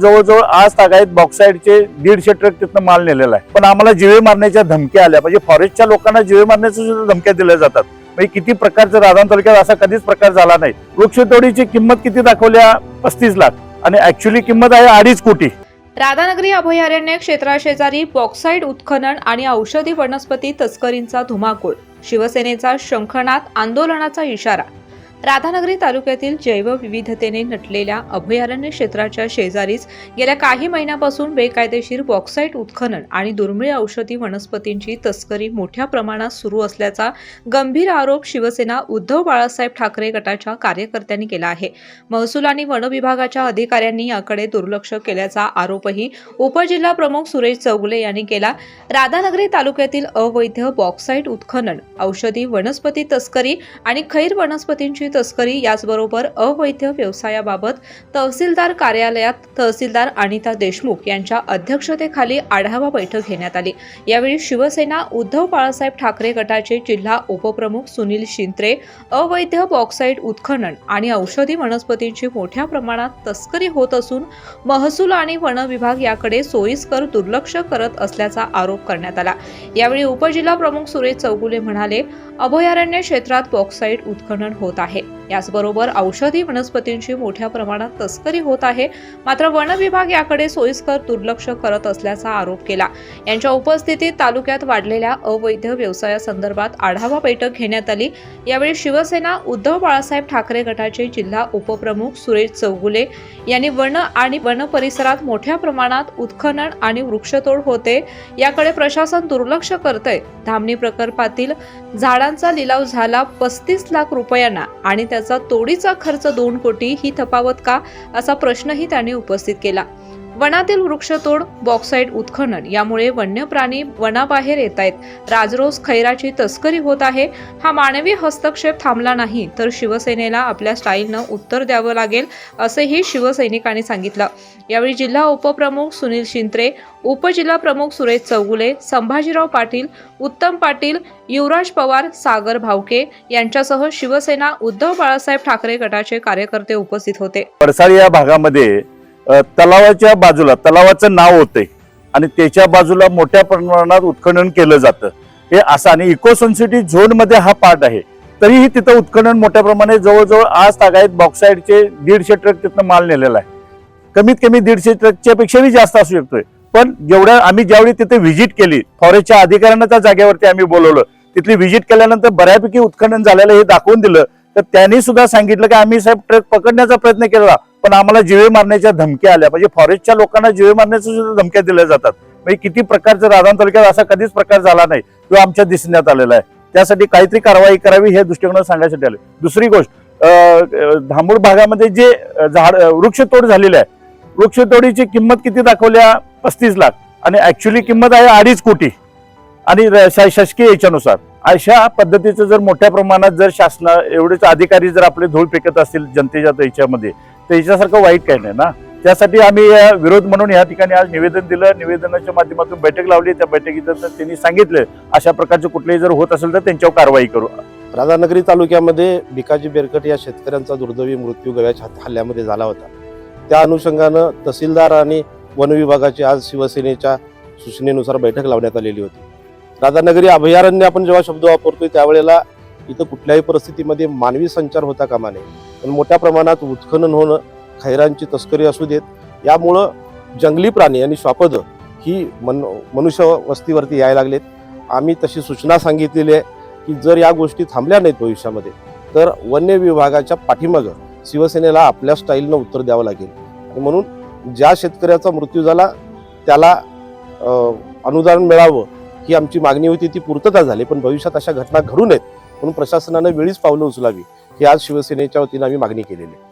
जवळजवळ आज तागायत बॉक्साईडचे दीडशे ट्रक तिथनं माल नेलेला आहे. पण आम्हाला जिवे मारण्याच्या धमक्या आल्या. म्हणजे फॉरेस्टच्या लोकांना जिवे मारण्याच्या सुद्धा धमक्या दिल्या जातात. म्हणजे किती प्रकारचं राधान तालुक्यात असा कधीच प्रकार झाला नाही. वृक्षतोडीची किंमत किती दाखवल्या? पस्तीस लाख. आणि ऍक्च्युली किंमत आहे अडीच कोटी. राधानगरी अभयारण्य क्षेत्राशेजारी बॉक्साईड उत्खनन आणि औषधी वनस्पती तस्करींचा धुमाकूळ. शिवसेनेचा शंखनाथ आंदोलनाचा इशारा. राधानगरी तालुक्यातील जैवविविधतेने नटलेल्या अभयारण्य क्षेत्राच्या शेजारीच गेल्या काही महिन्यापासून बेकायदेशीर बॉक्साईट उत्खनन आणि दुर्मिळ औषधी वनस्पतींची तस्करी मोठ्या प्रमाणात सुरू असल्याचा गंभीर आरोप शिवसेना उद्धव बाळासाहेब ठाकरे गटाच्या कार्यकर्त्यांनी केला आहे. महसूल आणि वन विभागाच्या अधिकाऱ्यांनी याकडे दुर्लक्ष केल्याचा आरोपही उपजिल्हा प्रमुख सुरेश चौगुले यांनी केला. राधानगरी तालुक्यातील अवैध बॉक्साईट उत्खनन औषधी वनस्पती तस्करी आणि खैर वनस्पतींची तस्करी याचबरोबर अवैध व्यवसायाबाबत तहसीलदार कार्यालयात तहसीलदार अनिता देशमुख यांच्या अध्यक्षतेखाली आढावा बैठक घेण्यात आली. यावेळी शिवसेना उद्धव बाळासाहेब ठाकरे गटाचे जिल्हा उपप्रमुख सुनील शिंत्रे अवैध बॉक्साईट उत्खनन आणि औषधी वनस्पतींची मोठ्या प्रमाणात तस्करी होत असून महसूल आणि वन विभाग याकडे सोयीस्कर दुर्लक्ष करत असल्याचा आरोप करण्यात आला. यावेळी उपजिल्हा प्रमुख सुरेश चौगुले म्हणाले अभयारण्य क्षेत्रात बॉक्साईट उत्खनन होत आहे. याचबरोबर औषधी वनस्पतींची मोठ्या प्रमाणात तस्करी होत आहे. मात्र वन विभाग याकडे सोयीस्कर दुर्लक्ष करत असल्याचा आरोप केला. यांच्या उपस्थितीत तालुक्यात वाढलेल्या अवैध व्यवसायासंदर्भात आढावा बैठक घेण्यात आली. यावेळी शिवसेना उद्धव बाळासाहेब ठाकरे गटाचे जिल्हा उपप्रमुख सुरेश चौगुले यांनी वन आणि वन परिसरात मोठ्या प्रमाणात उत्खनन आणि वृक्षतोड होते. याकडे प्रशासन दुर्लक्ष करतंय. धामणी प्रकल्पातील झाडांचा लिलाव झाला पस्तीस लाख रुपयांना. आणि त्याचा तोडीचा खर्च दोन कोटी ही तफावत का? असा प्रश्नही त्यांनी उपस्थित केला. वनातील वृक्षतोड बॉक्साईड उत्खनन यामुळे वन्य प्राणी वनाबाहेर येत आहेत राजरोज खैराची तस्करी होत आहे. हा मानवी हस्तक्षेप थांबला नाही तर शिवसेनेला आपल्या स्टाईलनं उत्तर द्यावं लागेल असंही शिवसैनिकांनी सांगितलं. यावेळी जिल्हा उपप्रमुख सुनील शिंत्रे उपजिल्हा प्रमुख सुरेश चौगुले संभाजीराव पाटील उत्तम पाटील युवराज पवार सागर भावके यांच्यासह शिवसेना उद्धव बाळासाहेब ठाकरे गटाचे कार्यकर्ते उपस्थित होते. पडसाळी या भागामध्ये तलावाच्या बाजूला तलावाचं नाव होते. आणि त्याच्या बाजूला मोठ्या प्रमाणात उत्खनन केलं जातं. हे असं आणि इको सेन्सिटिव्ह हा पार्ट आहे. तरीही तिथं उत्खनन मोठ्या प्रमाणे जवळजवळ आज तागायत बॉक्साईडचे दीडशे ट्रक तिथनं माल नेलेला आहे. कमीत कमी दीडशे ट्रकच्या पेक्षाही जास्त असू शकतोय. पण जेवढ्या आम्ही ज्यावेळी तिथे व्हिजिट केली फॉरेस्टच्या अधिकाऱ्यांना त्या जागेवरती आम्ही बोलवलं तिथली व्हिजिट केल्यानंतर बऱ्यापैकी उत्खनन झालेलं हे दाखवून दिलं तर त्यांनी सुद्धा सांगितलं की आम्ही साहेब ट्रक पकडण्याचा प्रयत्न केला पण आम्हाला जिवे मारण्याच्या धमक्या आल्या. म्हणजे फॉरेस्टच्या लोकांना जिवे मारण्याच्या सुद्धा धमक्या दिल्या जातात. म्हणजे किती प्रकारचं राधान तालुक्यात असा कधीच प्रकार झाला नाही किंवा आमच्या दिसण्यात आलेला आहे. त्यासाठी काहीतरी कारवाई करावी हे दृष्टिकोन सांगायसाठी आले दुसरी गोष्ट धांबूळ भागामध्ये जे झाड वृक्षतोड झालेली आहे वृक्षतोडीची किंमत किती दाखवल्या? पस्तीस लाख. आणि ऍक्च्युली किंमत आहे अडीच कोटी. आणि शासकीय याच्यानुसार. अशा पद्धतीचं जर मोठ्या प्रमाणात जर शासना एवढेच अधिकारी जर आपले धूळ फेकत असतील जनतेच्या याच्यामध्ये तर याच्यासारखं वाईट काही नाही ना? त्यासाठी आम्ही विरोध म्हणून या ठिकाणी आज निवेदन दिलं. निवेदनाच्या माध्यमातून बैठक लावली. त्या बैठकीत त्यांनी सांगितलं अशा प्रकारचे कुठलेही जर होत असेल तर त्यांच्यावर कारवाई करू. राधानगरी तालुक्यामध्ये भिकाजी बेरकट या शेतकऱ्यांचा दुर्दैवी मृत्यू गव्याच्या हल्ल्यामध्ये झाला होता. त्या अनुषंगानं तहसीलदार आणि वन विभागाची आज शिवसेनेच्या सूचनेनुसार बैठक लावण्यात आलेली होती. राधानगरी अभयारण्य आपण जेव्हा शब्द वापरतोय त्यावेळेला इथं कुठल्याही परिस्थितीमध्ये मानवी संचार होता कामा नये. पण मोठ्या प्रमाणात उत्खनन होणं खैरांची तस्करी असू देत यामुळं जंगली प्राणी आणि श्वापदं ही मन मनुष्य वस्तीवरती यायला लागलेत. आम्ही तशी सूचना सांगितलेली आहे की जर या गोष्टी थांबल्या नाहीत भविष्यामध्ये तर वन्य विभागाच्या पाठीमागं शिवसेनेला आपल्या स्टाईलनं उत्तर द्यावं लागेल. आणि म्हणून ज्या शेतकऱ्याचा मृत्यू झाला त्याला अनुदान मिळावं ही आमची मागणी होती ती पूर्तता झाली पण भविष्यात अशा घटना घडू नयेत म्हणून प्रशासनानं वेळीच पावलं उचलावी. ही आज शिवसेनेच्या वतीनं आम्ही मागणी केलेली आहे.